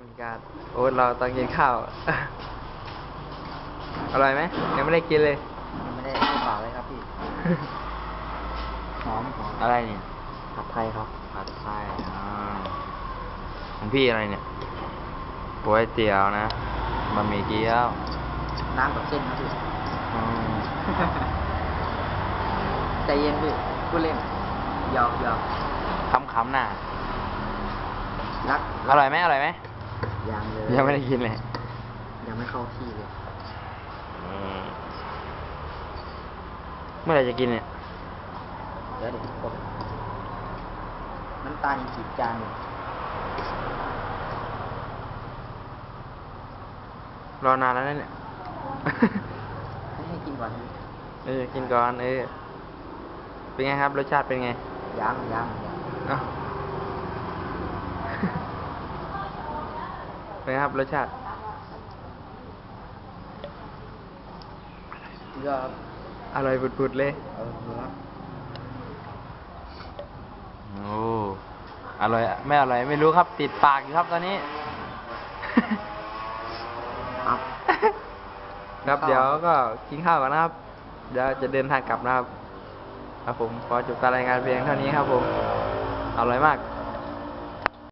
บรรยากาศโอ๊ตเราตอนกินข้าว อร่อยไหมยังไม่ได้กินเลย ยังไม่ได้เข้าปากเลยครับพี่ หอมหอมอะไรเนี่ยผัดไทยครับผัดไทยอ่าของพี่อะไรเนี่ยก๋วยเตี๋ยวนะบะหมี่เกี๊ยว น้ำกับเส้นนะพี่อืมใจเย็นพี่พูดเล่นหยอกหยอกคำๆน่ะรัก อร่อยไหมอร่อยไหม ยังเลยยังไม่ได้กินเลย ยังไม่เข้าที่เลยอืมเมื่อไหร่จะกินเนี่ย เดี๋ยวเดี๋ยวกดน้ำตาลอีกกี่จานเนี่ยรอนานแล้วนะเนี่ย ให้ให้กินก่อนพี่เออ กินก่อนเออ เป็นไงครับ รสชาติเป็นไง ยังยังยังเอ้าเป็ นไงครับรสชาติเยอะครับอร่อยปุดๆเลยเออเนื้อโอ้อร่อยไม่อร่อยไม่รู้ครับ ติดปากอยู่ครับตอนนี้ ครับ ครับเดี๋ยวก็กินข้าวก่อนนะครับ เดี๋ยวจะเดินทางกลับนะครับ ครับผมขอจบการรายงานเพียงเท่านี้ครับผม อร่อยมาก